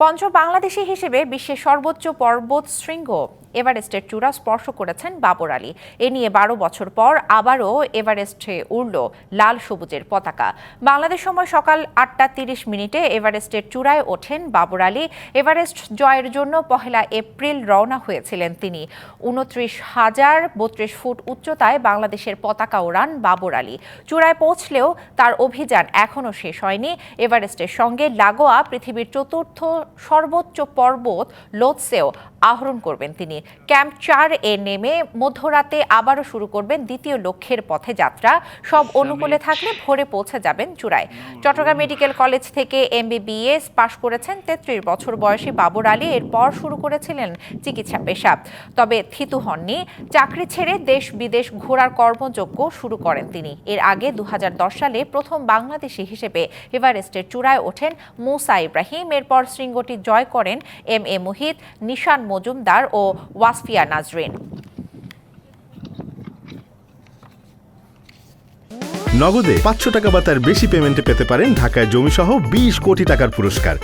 পঞ্চম বাংলাদেশি হিসেবে বিশ্বের সর্বোচ্চ পর্বত শৃঙ্গ। এভারেস্টের চূড়া স্পর্শ করেছেন বাবর আলী। এ নিয়ে বারো বছর পর আবারও এভারেস্টে উড়ল লাল সবুজের পতাকা। বাংলাদেশ সময় সকাল আটটা তিরিশ মিনিটে এভারেস্টের চূড়ায় ওঠেন বাবর আলী। এভারেস্ট জয়ের জন্য পহেলা এপ্রিল রওনা হয়েছিলেন তিনি। উনত্রিশ হাজার বত্রিশ ফুট উচ্চতায় বাংলাদেশের পতাকা ওড়ান বাবর আলী। চূড়ায় পৌঁছলেও তার অভিযান এখনও শেষ হয়নি। এভারেস্টের সঙ্গে লাগোয়া পৃথিবীর চতুর্থ সর্বোচ্চ পর্বত লোৎসেও আহরণ করবেন তিনি। ক্যাম্প চার এ নেমে মধ্যরাতে আবারও শুরু করবেন দ্বিতীয় লক্ষ্যের পথে যাত্রা। সব অনুকূলে থাকলে ভোরে পৌঁছে যাবেন চূড়ায়। চট্টগ্রাম মেডিকেল কলেজ থেকে এমবিবিএস পাশ করেছেন তেত্রিশ বছর বয়সী বাবর আলী। এরপর শুরু করেছিলেন চিকিৎসা পেশা। তবে থিতু হননি। চাকরি ছেড়ে দেশ বিদেশ ঘোরার কর্মযজ্ঞ শুরু করেন তিনি। এর আগে দু হাজার দশ সালে প্রথম বাংলাদেশি হিসেবে এভারেস্টের চূড়ায় ওঠেন মুসা ইব্রাহিম। এরপর শৃঙ্গটি জয় করেন এম এ মুহিত নিশান মজুমদার ও ওয়াসফিয়া নাজরিন। নগদে পাঁচশো টাকা বা তার বেশি পেমেন্টে পেতে পারেন ঢাকায় জমিসহ বিশ কোটি টাকার পুরস্কার।